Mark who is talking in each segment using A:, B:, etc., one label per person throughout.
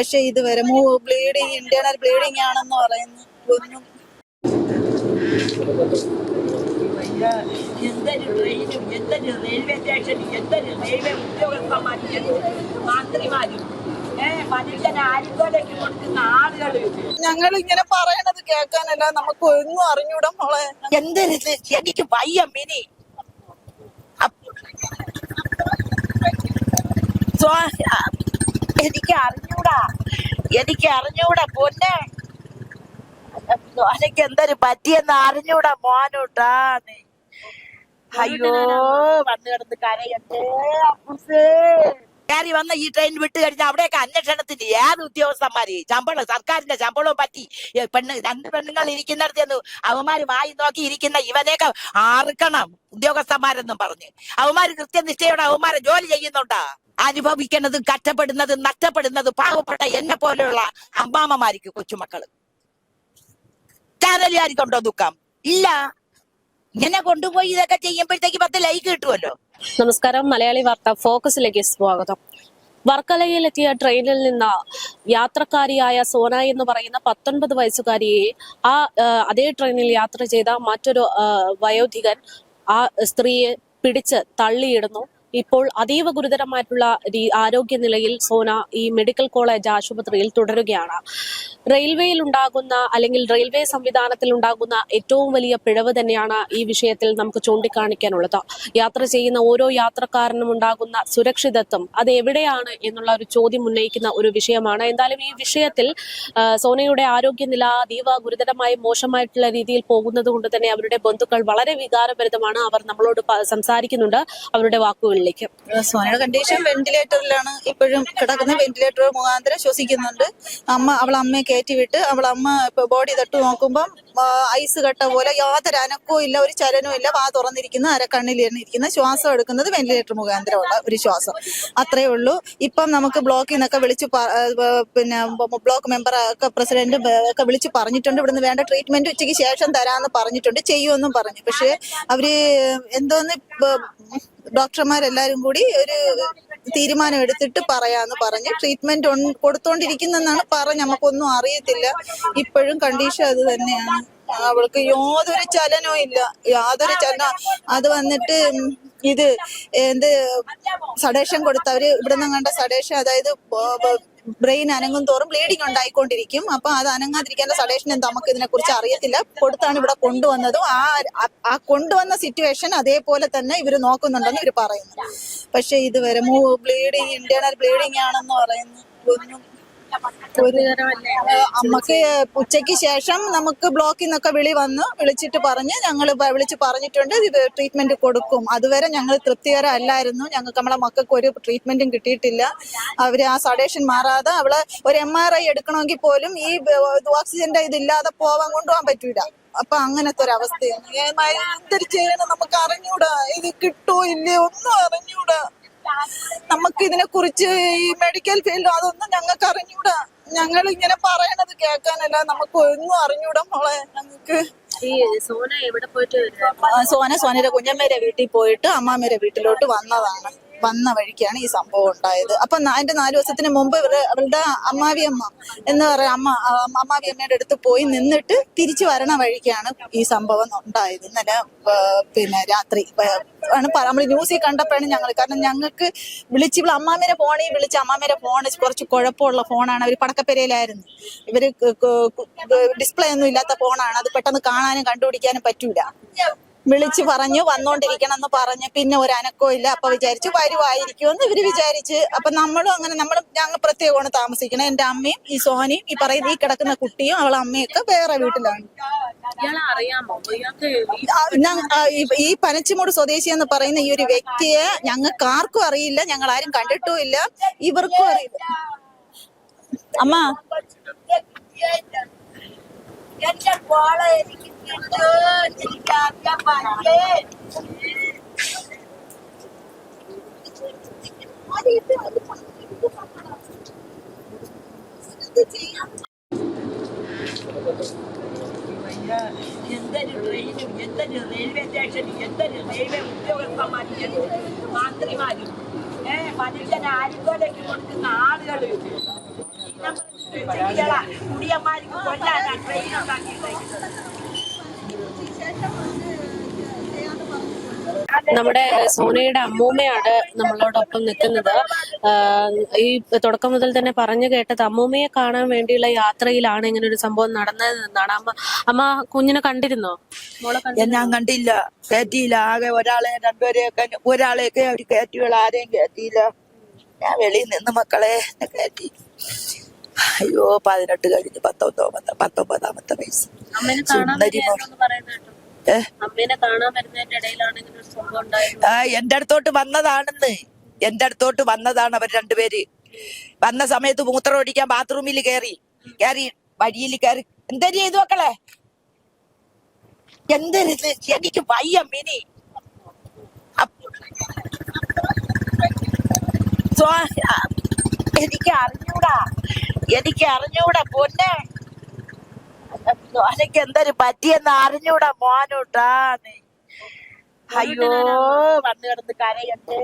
A: പക്ഷെ ഇത് വരെ ബ്ലീഡിങ് ഇന്റേണൽ ബ്ലീഡിങ് ആണെന്ന് പറയുന്നു. ഒന്നും.
B: എന്തൊരു ട്രെയിനും എന്തൊരു റെയിൽവേ സ്റ്റേഷനും എന്തൊരു റെയിൽവേ ഉദ്യോഗസ്ഥന്മാരും എന്തൊരു മന്ത്രിമാരും
A: ഞങ്ങൾ ഇങ്ങനെ പറയണത് കേൾക്കാനല്ല നമുക്ക് ഒന്നും അറിഞ്ഞൂടാ മോളെ.
B: എന്തൊരു? എനിക്ക് വയ്യ മിനി. എനിക്ക് അറിഞ്ഞ അറിഞ്ഞൂടാ? എനിക്ക് അറിഞ്ഞൂടാ പൊന്നെ. എനിക്ക് എന്തൊരു പറ്റിയെന്ന് അറിഞ്ഞൂടാ മോനൂട്ടാ അയ്യോ വന്ന് കിടന്ന് കരയട്ടെ കയറി വന്ന ഈ ട്രെയിൻ വിട്ട് കഴിഞ്ഞാൽ അവിടെയൊക്കെ അന്വേഷണത്തിന് ഏത് ഉദ്യോഗസ്ഥന്മാര്? ശമ്പളം സർക്കാരിന്റെ ശമ്പളവും പറ്റി. പെണ്ണ് രണ്ട് പെണ്ണുങ്ങൾ ഇരിക്കുന്നിടത്തി എന്ന് അവന്മാര് വായി നോക്കി ഇരിക്കുന്ന ഇവനെയൊക്കെ ആർക്കണം ഉദ്യോഗസ്ഥന്മാരെന്നും പറഞ്ഞ്. അവന്മാര് കൃത്യനിഷ്ഠയോടെ അവന്മാരെ ജോലി ചെയ്യുന്നുണ്ടാ? അനുഭവിക്കുന്നതും കറ്റപ്പെടുന്നത് നഷ്ടപ്പെടുന്നത് പാവപ്പെട്ട എന്നെ പോലെയുള്ള അമ്മാമ്മമാർക്ക് കൊച്ചുമക്കൾ. ചാനലുകാർക്കുണ്ടോ ദുഃഖം? ഇല്ല. ഇങ്ങനെ കൊണ്ടുപോയി ഇതൊക്കെ ചെയ്യുമ്പോഴത്തേക്ക് പത്ത് ലൈക്ക് കിട്ടുമല്ലോ
C: നമസ്കാരം. മലയാളി വാർത്ത ഫോക്കസിലേക്ക് സ്വാഗതം. വർക്കലയിലെത്തിയ ട്രെയിനിൽ നിന്ന് യാത്രക്കാരിയായ സോന എന്ന് പറയുന്ന പത്തൊൻപത് വയസ്സുകാരിയെ ആ അതേ ട്രെയിനിൽ യാത്ര ചെയ്ത മറ്റൊരു വയോധികൻ ആ സ്ത്രീയെ പിടിച്ച് തള്ളിയിടുന്നു. ഇപ്പോൾ അതീവ ഗുരുതരമായിട്ടുള്ള ആരോഗ്യനിലയിൽ സോന ഈ മെഡിക്കൽ കോളേജ് ആശുപത്രിയിൽ തുടരുകയാണ്. റെയിൽവേയിൽ ഉണ്ടാകുന്ന അല്ലെങ്കിൽ റെയിൽവേ സംവിധാനത്തിൽ ഉണ്ടാകുന്ന ഏറ്റവും വലിയ പിഴവ് തന്നെയാണ് ഈ വിഷയത്തിൽ നമുക്ക് ചൂണ്ടിക്കാണിക്കാനുള്ളത്. യാത്ര ചെയ്യുന്ന ഓരോ യാത്രക്കാരനും ഉണ്ടാകുന്ന സുരക്ഷിതത്വം അത് എവിടെയാണ് എന്നുള്ള ഒരു ചോദ്യം ഉന്നയിക്കുന്ന ഒരു വിഷയമാണ്. എന്തായാലും ഈ വിഷയത്തിൽ സോനയുടെ ആരോഗ്യനില അതീവ ഗുരുതരമായി മോശമായിട്ടുള്ള രീതിയിൽ പോകുന്നത് തന്നെ അവരുടെ ബന്ധുക്കൾ വളരെ വികാരഭരിതമാണ്. അവർ നമ്മളോട് സംസാരിക്കുന്നുണ്ട്. അവരുടെ വാക്കുകളിലേക്ക്
A: സോനയുടെ കണ്ടീഷൻ വെന്റിലേറ്ററിലാണ് ഇപ്പോഴും കിടക്കുന്ന വെന്റിലേറ്റർ മുഖാന്തരം ശ്വസിക്കുന്നുണ്ട്. അമ്മ അവൾ അമ്മയെ കയറ്റിവിട്ട് അവൾ അമ്മ ഇപ്പൊ ബോഡി തട്ട് നോക്കുമ്പം ഐസ് കട്ട പോലെ യാതൊരു അനക്കവും ഇല്ല ഒരു ചലനവും ഇല്ല. വാ തുറന്നിരിക്കുന്ന അരക്കണ്ണിലിരുന്നിരിക്കുന്ന ശ്വാസം എടുക്കുന്നത് വെന്റിലേറ്റർ മുഖാന്തരമുള്ള ഒരു ശ്വാസം. അത്രേ ഉള്ളൂ. ഇപ്പം നമുക്ക് ബ്ലോക്കിൽ നിന്നൊക്കെ വിളിച്ച് പിന്നെ ബ്ലോക്ക് മെമ്പർ ഒക്കെ പ്രസിഡന്റ് ഒക്കെ വിളിച്ച് പറഞ്ഞിട്ടുണ്ട്. ഇവിടുന്ന് വേണ്ട ട്രീറ്റ്മെന്റ് ഉച്ചയ്ക്ക് ശേഷം തരാമെന്ന് പറഞ്ഞിട്ടുണ്ട്. ചെയ്യുമെന്നും പറഞ്ഞു. പക്ഷേ അവർ എന്തോന്ന് ഡോക്ടർമാരെല്ലാരും കൂടി ഒരു തീരുമാനം എടുത്തിട്ട് പറയാന്ന് പറഞ്ഞ് ട്രീറ്റ്മെന്റ് കൊടുത്തോണ്ടിരിക്കുന്നെന്നാണ് പറഞ്ഞ് നമുക്കൊന്നും അറിയത്തില്ല. ഇപ്പോഴും കണ്ടീഷൻ അത് തന്നെയാണ്. അവൾക്ക് യാതൊരു ചലനവും ഇല്ല. യാതൊരു ചലനം അത് വന്നിട്ട് ഇത് എന്ത് സഡേഷൻ കൊടുത്തവര് ഇവിടെ നിന്ന് കണ്ട സഡേഷൻ അതായത് ബ്രെയിൻ അനങ്ങും തോറും ബ്ലീഡിംഗ് ഉണ്ടായിക്കൊണ്ടിരിക്കും. അപ്പൊ അത് അനങ്ങാതിരിക്കാനുള്ള സഡേഷൻ എന്താ നമുക്ക് ഇതിനെ കുറിച്ച് അറിയത്തില്ല. കൊടുത്താണ് ഇവിടെ കൊണ്ടുവന്നതും. ആ ആ- കൊണ്ടുവന്ന സിറ്റുവേഷൻ അതേപോലെ തന്നെ ഇവർ നോക്കുന്നുണ്ടെന്ന് ഇവർ പറയുന്നു. പക്ഷെ ഇതുവരെ ബ്ലീഡിങ് ഇന്റേണൽ ബ്ലീഡിങ് ആണെന്ന് പറയുന്നു. ഒന്നും അമ്മയ്ക്ക് ഉച്ചയ്ക്ക് ശേഷം നമുക്ക് ബ്ലോക്കിൽ നിന്നൊക്കെ വിളി വന്നു. വിളിച്ചിട്ട് പറഞ്ഞ്. ഞങ്ങൾ വിളിച്ച് പറഞ്ഞിട്ടുണ്ട്. ട്രീറ്റ്മെന്റ് കൊടുക്കും. അതുവരെ ഞങ്ങൾ തൃപ്തികരമല്ലായിരുന്നു. ഞങ്ങൾക്ക് നമ്മളെ മക്കൾക്ക് ഒരു ട്രീറ്റ്മെന്റും കിട്ടിയിട്ടില്ല. അവർ ആ സഡേഷൻ മാറാതെ അവൾ ഒരു എം ആർ ഐ എടുക്കണമെങ്കിൽ പോലും ഈ ഓക്സിജന്റെ ഇതില്ലാതെ പോവാൻ കൊണ്ടുപോകാൻ പറ്റൂല. അപ്പൊ അങ്ങനത്തെ ഒരു അവസ്ഥയാണ്. എന്തൊരു ചെയ്യണം നമുക്ക് അറിഞ്ഞൂടാ. ഇത് കിട്ടോ ഇല്ലയോ? ഒന്നും അറിഞ്ഞൂടാ. നമുക്ക് ഇതിനെ കുറിച്ച് ഈ മെഡിക്കൽ ഫീൽഡ് അതൊന്നും ഞങ്ങൾക്ക് അറിഞ്ഞൂടാ ഞങ്ങൾ ഇങ്ങനെ പറയണത് കേൾക്കാനല്ല. നമുക്ക് ഒന്നും അറിഞ്ഞൂടാ മോളെ ഞങ്ങൾക്ക്.
C: സോന എവിടെ പോയിട്ട്
A: സോന സോനയുടെ കുഞ്ഞമ്മേരെ വീട്ടിൽ പോയിട്ട് അമ്മാമ്മേരെ വീട്ടിലോട്ട് വന്നതാണ്. വന്ന വഴിക്കാണ് ഈ സംഭവം ഉണ്ടായത്. അപ്പൊ അതിന്റെ നാല് ദിവസത്തിന് മുമ്പ് അവളുടെ അമ്മാവിയമ്മ എന്ന് പറയാം അമ്മ അമ്മാവിയമ്മയുടെ അടുത്ത് പോയി നിന്നിട്ട് തിരിച്ചു വരണ വഴിക്കാണ് ഈ സംഭവം ഉണ്ടായത്. ഇന്നലെ പിന്നെ രാത്രി ആണ് നമ്മൾ ന്യൂസിൽ കണ്ടപ്പോഴാണ് ഞങ്ങൾ കാരണം ഞങ്ങൾക്ക് വിളിച്ച് ഇവിടെ അമ്മാമേരെ ഫോണിൽ വിളിച്ച് അമ്മാമേരെ ഫോൺ കുറച്ച് കുഴപ്പമുള്ള ഫോണാണ്. അവർ പടക്കപ്പെരയിലായിരുന്നു. ഇവർ ഡിസ്പ്ലേ ഒന്നും ഇല്ലാത്ത ഫോണാണ്. അത് പെട്ടെന്ന് കാണാനും കണ്ടുപിടിക്കാനും പറ്റൂല. വിളിച്ച് പറഞ്ഞു വന്നോണ്ടിരിക്കണം എന്ന് പറഞ്ഞു. പിന്നെ ഒരു അനക്കവും ഇല്ല അപ്പൊ വിചാരിച്ചു വരുവായിരിക്കും എന്ന് ഇവർ വിചാരിച്ച്. അപ്പൊ നമ്മളും അങ്ങനെ നമ്മളും ഞങ്ങൾ പ്രത്യേകമാണ് താമസിക്കണം. എന്റെ അമ്മയും ഈ സോനിയും ഈ പറയുന്ന ഈ കിടക്കുന്ന കുട്ടിയും അവളെ അമ്മയൊക്കെ വേറെ വീട്ടിലാണ്. ഈ- ഈ പനച്ചിമൂട് സ്വദേശി എന്ന് പറയുന്ന ഈ ഒരു വ്യക്തിയെ ഞങ്ങൾക്ക് ആർക്കും അറിയില്ല. ഞങ്ങൾ ആരും കണ്ടിട്ടും ഇല്ല ഇവർക്കും അറിയില്ല. അമ്മ.
B: എന്റെ മോളെ എനിക്ക് കിട്ടൂ. എനിക്ക് അറിയാൻ പാടില്ലേ എന്തൊരു ട്രെയിനും എന്തൊരു റെയിൽവേ സ്റ്റേഷനും എന്തൊരു റെയിൽവേ ഉദ്യോഗസ്ഥന്മാരും എന്തൊരു കുടിയന്മാർക്ക് ട്രെയിൻ ഉണ്ടാക്കിയിട്ടേക്കുന്നത്
C: നമ്മുടെ സോനയുടെ അമ്മൂമ്മയാണ് നമ്മളോടൊപ്പം നിൽക്കുന്നത്. ഈ തുടക്കം മുതൽ തന്നെ പറഞ്ഞു കേട്ടത് അമ്മൂമ്മയെ കാണാൻ വേണ്ടിയുള്ള യാത്രയിലാണ് ഇങ്ങനെ ഒരു സംഭവം നടന്നതെന്നാണ് അമ്മ അമ്മ കുഞ്ഞിനെ കണ്ടിരുന്നോ? മോളെ കണ്ടി
B: ഞാൻ കണ്ടില്ല. കയറ്റിയില്ല ആകെ ഒരാളെ രണ്ടുപേരെയൊക്കെ ഒരാളെയൊക്കെ അവർ കയറ്റിയുള്ള ആരെയും കയറ്റിയില്ല ഞാൻ വെളിയിൽ നിന്ന് മക്കളെ കയറ്റി അയ്യോ പതിനെട്ട് കഴിഞ്ഞ് പത്തൊമ്പതാമത്തെ പത്തൊമ്പതാമത്തെ വയസ്സ്. സുന്ദരി ആ എന്റെ അടുത്തോട്ട് വന്നതാണെന്ന്. എന്റെ അടുത്തോട്ട് വന്നതാണ് അവർ രണ്ടുപേര്. വന്ന സമയത്ത് മൂത്രം ഒഴിക്കാൻ ബാത്റൂമിൽ കയറി. കയറി വഴിയിൽ കയറി. എന്താ ചെയ്തു മക്കളെ? എന്തരുത് എനിക്ക് വയ്യ മിനി. ആ, എനിക്ക് അറിഞ്ഞൂടാ. എനിക്ക് അറിഞ്ഞൂടാ പൊന്നെ. മോനക്ക് എന്തൊരു പറ്റിയെന്ന് അറിഞ്ഞൂടാ മോനൂട്ടാ. അയ്യോ വന്നു കിടന്ന് കരയട്ടെ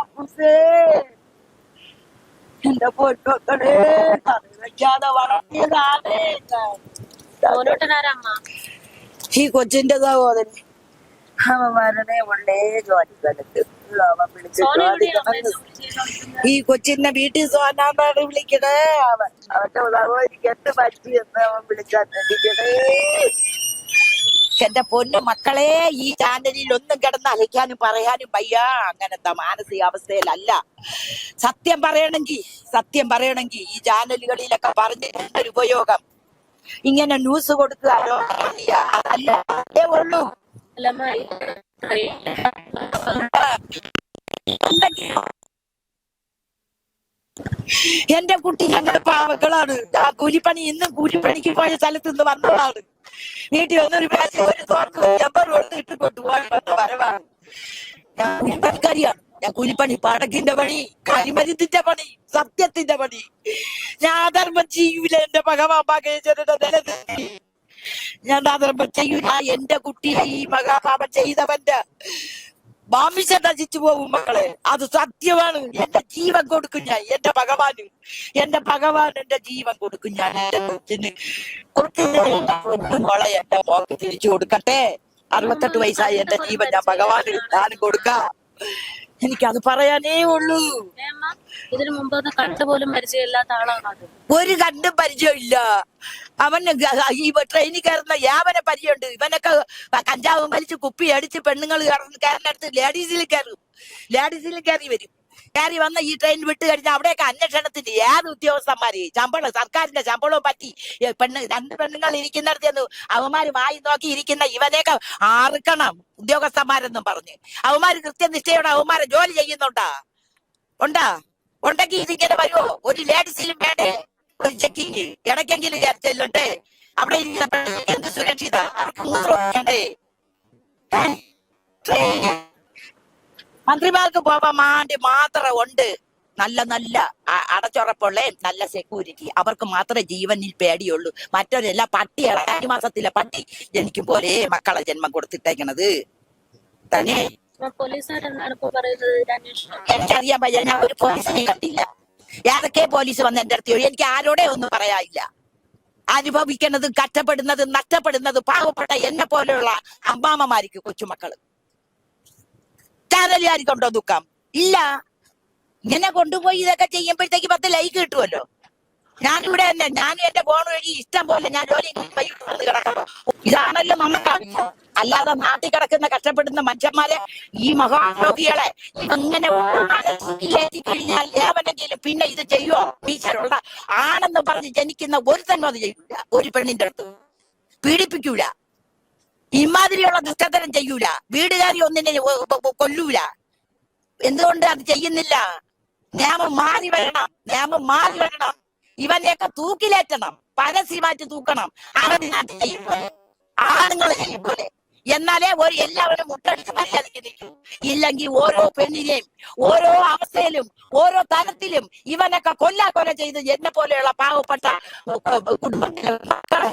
B: അപ്പൂസേ. എന്റെ പൊന്നോക്കളെ കറി വെക്കാതെ വളർത്തിയതാണ്. ഈ കൊച്ചിന്റെ സഹോദരൻ അവൻ വരണേ ഉള്ളേ ജോലി സ്ഥലത്ത് ഈ കൊച്ചിന്റെ വീട്ടിൽ സോനാമ്പാട് വിളിക്കണേ അവൻ. അവന്റെ ഉദാഹരണം എന്ത് പറ്റിയെന്ന് അവൻ വിളിച്ചാൽ എന്റെ പൊന്നു മക്കളെ ഈ ചാനലിൽ ഒന്നും കിടന്ന് അലയ്ക്കാനും പറയാനും വയ്യ. അങ്ങനത്തെ മാനസികാവസ്ഥയിലല്ല. സത്യം പറയണമെങ്കിൽ സത്യം പറയണമെങ്കിൽ ഈ ചാനലുകളിലൊക്കെ പറഞ്ഞിട്ടുണ്ട് ഒരു ഉപയോഗം? ഇങ്ങനെ ന്യൂസ് കൊടുക്കാനോ അതല്ല അതേ ഉള്ളൂ. എന്റെ കുട്ടി ഞങ്ങളുടെ പാവങ്ങളാണ്. ആ കൂലിപ്പണി ഇന്നും കൂലിപ്പണിക്ക് പോയ സ്ഥലത്ത് നിന്ന് വന്നതാണ്. വീട്ടിൽ വന്നൊരു പ്രാവശ്യം ഒരു ഇട്ട് കൊണ്ടുപോയി വന്ന വരവാണ്. ഞാൻ കൂലിപ്പണിക്കാരിയാണ്. ഞാൻ കൂലിപ്പണി പടക്കിന്റെ പണി കരിമരുന്നിന്റെ പണി സത്യത്തിന്റെ പണി. ഞാൻ അധർമ്മം ചെയ്യൂല എന്റെ ഭഗവാൻ പകേശ്വരന്റെ നിലനിർത്തി. ഞാൻ അധർമ്മം ചെയ്യൂല. എന്റെ കുട്ടിയെ ഈ മഹാപാപം ചെയ്തവന്റെ മാമിശ നശിച്ചു പോകും മക്കളെ. അത് സത്യമാണ്. എന്റെ ജീവൻ കൊടുക്കും ഞാൻ. എന്റെ ഭഗവാന്. എന്റെ ഭഗവാൻ എന്റെ ജീവൻ കൊടുക്കും ഞാൻ. എന്റെ കൊച്ചിന് മോളെ. എന്റെ തിരിച്ചു കൊടുക്കട്ടെ. അറുപത്തെട്ട് വയസ്സായി എന്റെ ജീവൻ ഞാൻ ഭഗവാന് ഞാൻ കൊടുക്കാം. എനിക്കത് പറയാനേ ഉള്ളൂ.
C: ഇതിനു മുമ്പ് കണ്ട് പോലും പരിചയമില്ലാത്ത ആളാണ്
B: ഒരു കണ്ടും പരിചയമില്ല. അവൻ ഈ ട്രെയിനിൽ കയറുന്ന യാവനെ പരിചയമുണ്ട്. ഇവനൊക്കെ കഞ്ചാവും വലിച്ച് കുപ്പി അടിച്ച് പെണ്ണുങ്ങൾ കയറുന്നിടത്ത് ലേഡീസിൽ കയറും. ലേഡീസിൽ കയറി വരും. കയറി വന്ന ഈ ട്രെയിൻ വിട്ട് കഴിഞ്ഞാൽ അവിടെയൊക്കെ അന്വേഷണത്തിന്റെ ഏത് ഉദ്യോഗസ്ഥന്മാര്? ശമ്പളം സർക്കാരിന്റെ ശമ്പളവും പറ്റി. പെണ്ണ് രണ്ട് പെണ്ണുങ്ങൾ ഇരിക്കുന്നിടത്ത് അവന്മാര് വായി നോക്കി ഇരിക്കുന്ന ഇവനെയൊക്കെ ആർക്കണം ഉദ്യോഗസ്ഥന്മാരെന്നും പറഞ്ഞ്. അവന്മാര് കൃത്യനിഷ്ഠയോടെ അവന്മാരെ ജോലി ചെയ്യുന്നുണ്ടാ? ഉണ്ടാ? ഉണ്ടെങ്കിൽ ഇതിങ്ങനെ വരുമോ ഒരു ലേഡീസിലും വേണ്ടേ? ഒരു ചെക്കിങ്. ഇടയ്ക്കെങ്കിലും ചെല്ലുണ്ടേ അവിടെ ഇരിക്കുന്ന സുരക്ഷിത? അവർക്ക് മൂത്രം വേണ്ടേ? മന്ത്രിമാർക്ക് പോവാൻ വേണ്ടി മാത്രം ഉണ്ട്. നല്ല നല്ല അടച്ചുറപ്പുള്ള നല്ല സെക്യൂരിറ്റി അവർക്ക് മാത്രമേ ജീവനിൽ പേടിയുള്ളൂ. മറ്റവരെല്ലാം പട്ടിയാണ് അഞ്ചു മാസത്തിലെ പട്ടി ജനിക്കും പോലെ മക്കളെ ജന്മം കൊടുത്തിട്ടേക്കണത്. തന്നെ? എനിക്കറിയാൻ പയ്യ ഞാൻ ഒരു പോലീസിനെ കണ്ടില്ല. ഏതൊക്കെ പോലീസ് വന്ന് എന്റെ അടുത്ത്. എനിക്ക് ആരോടെ ഒന്നും പറയാനില്ല. അനുഭവിക്കുന്നത് കഷ്ടപ്പെടുന്നത് നഷ്ടപ്പെടുന്നത് പാവപ്പെട്ട എന്നെ പോലെയുള്ള അമ്മാമ്മമാർക്ക് കൊച്ചുമക്കൾ. ചാനലുകാർക്കുണ്ടോ ദുഃഖം? ഇല്ല. ഇങ്ങനെ കൊണ്ടുപോയി ഇതൊക്കെ ചെയ്യുമ്പോഴത്തേക്ക് പത്ത് ലൈക്ക് കിട്ടുമല്ലോ ഞാനിവിടെ തന്നെ ഞാനും എന്റെ ഫോൺ വഴി ഇഷ്ടം പോലെ ഞാൻ ജോലി ഇതാണല്ലോ ആവശ്യം. അല്ലാതെ നാട്ടിൽ കിടക്കുന്ന കഷ്ടപ്പെടുന്ന മനുഷ്യന്മാരെ ഈ മഹാരോഗികളെ അങ്ങനെ കഴിഞ്ഞാൽ ഏവനെങ്കിലും പിന്നെ ഇത് ചെയ്യുമോ ടീച്ചറുള്ള ആണെന്ന് പറഞ്ഞ് ജനിക്കുന്ന ഒരുത്തനും അത് ചെയ്യൂല. ഒരു പെണ്ണിന്റെ അടുത്ത് പീഡിപ്പിക്കൂല. ഇമാതിരിയുള്ള ദുഷ്ടതരം ചെയ്യൂല. വീടുകാരി ഒന്നിനെ കൊല്ലൂല. എന്തുകൊണ്ട് അത് ചെയ്യുന്നില്ല? നിയമം മാറി വരണം. നിയമം മാറി വരണം. ഇവനെയൊക്കെ തൂക്കിലേറ്റണം. പരസ്യമായിട്ട് തൂക്കണം. അവന് നാട്ടിൽ ചെയ്യുമ്പോൾ ആണുങ്ങൾ ചെയ്യുമ്പോലെ എന്നാലേ ഒരു എല്ലാവരും മുട്ടടിച്ച് മര്യാദയ്ക്ക് നിൽക്കൂ. ഇല്ലെങ്കിൽ ഓരോ പെണ്ണിനെയും ഓരോ അവസ്ഥയിലും ഓരോ തരത്തിലും ഇവനൊക്കെ കൊല്ലാ കൊല ചെയ്ത് എന്നെ പോലെയുള്ള പാവപ്പെട്ട കുടുംബത്തിലെ മക്കളെ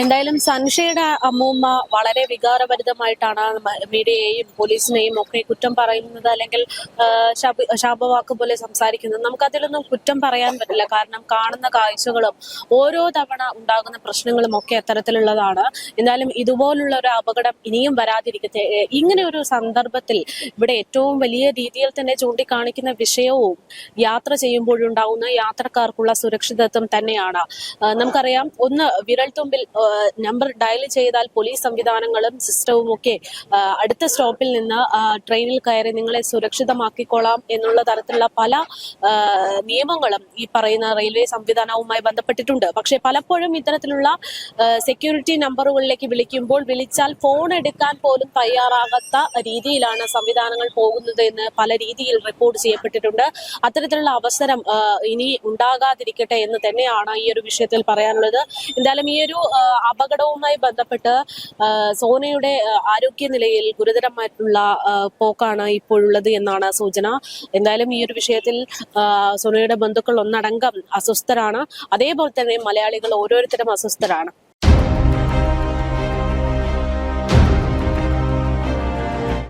C: എന്തായാലും സൻഷയുടെ അമ്മൂമ്മ വളരെ വികാരഭരിതമായിട്ടാണ് മീഡിയയെയും പോലീസിനെയും ഒക്കെ കുറ്റം പറയുന്നത് അല്ലെങ്കിൽ ശാപവാക്ക് പോലെ സംസാരിക്കുന്നത്. നമുക്ക് അതിലൊന്നും കുറ്റം പറയാൻ പറ്റില്ല. കാരണം കാണുന്ന കാഴ്ചകളും ഓരോ തവണ ഉണ്ടാകുന്ന പ്രശ്നങ്ങളും ഒക്കെ അത്തരത്തിലുള്ളതാണ്. എന്തായാലും ഇതുപോലുള്ള ഒരു അപകടം ഇനിയും വരാതിരിക്കട്ടെ. ഇങ്ങനെ ഒരു സന്ദർഭത്തിൽ ഇവിടെ ഏറ്റവും വലിയ രീതിയിൽ തന്നെ ചൂണ്ടിക്കാണിക്കുന്ന വിഷയവും യാത്ര ചെയ്യുമ്പോഴുണ്ടാവുന്ന യാത്രക്കാർക്കുള്ള സുരക്ഷിതത്വം തന്നെയാണ്. നമുക്കറിയാം ഒന്ന് വിരൽത്തുമ്പിൽ നമ്പർ ഡയൽ ചെയ്താൽ പോലീസ് സംവിധാനങ്ങളും സിസ്റ്റവും ഒക്കെ അടുത്ത സ്റ്റോപ്പിൽ നിന്ന് ട്രെയിനിൽ കയറി നിങ്ങളെ സുരക്ഷിതമാക്കിക്കൊള്ളാം എന്നുള്ള തരത്തിലുള്ള പല നിയമങ്ങളും ഈ പറയുന്ന റെയിൽവേ സംവിധാനവുമായി ബന്ധപ്പെട്ടിട്ടുണ്ട്. പക്ഷേ പലപ്പോഴും ഇത്തരത്തിലുള്ള സെക്യൂരിറ്റി നമ്പറുകളിലേക്ക് വിളിക്കുമ്പോൾ വിളിച്ചാൽ ഫോൺ എടുക്കാൻ പോലും തയ്യാറാകാത്ത രീതിയിലാണ് സംവിധാനങ്ങൾ പോകുന്നത് എന്ന് പല രീതിയിൽ റിപ്പോർട്ട് ചെയ്യപ്പെട്ടിട്ടുണ്ട്. അത്തരത്തിലുള്ള അവസരം ഇനി ഉണ്ടാകാതിരിക്കട്ടെ എന്ന് തന്നെയാണ് ഈ ഒരു വിഷയത്തിൽ പറയാനുള്ളത്. എന്തായാലും ഈ ഒരു അപകടവുമായി ബന്ധപ്പെട്ട് സോനയുടെ ആരോഗ്യ ആരോഗ്യനിലയിൽ ഗുരുതരമായിട്ടുള്ള പോക്കാണ് ഇപ്പോഴുള്ളത് എന്നാണ് സൂചന. എന്തായാലും ഈ ഒരു വിഷയത്തിൽ സോനയുടെ ബന്ധുക്കൾ ഒന്നടങ്കം അസ്വസ്ഥരാണ്. അതേപോലെ തന്നെ മലയാളികൾ ഓരോരുത്തരും അസ്വസ്ഥരാണ്.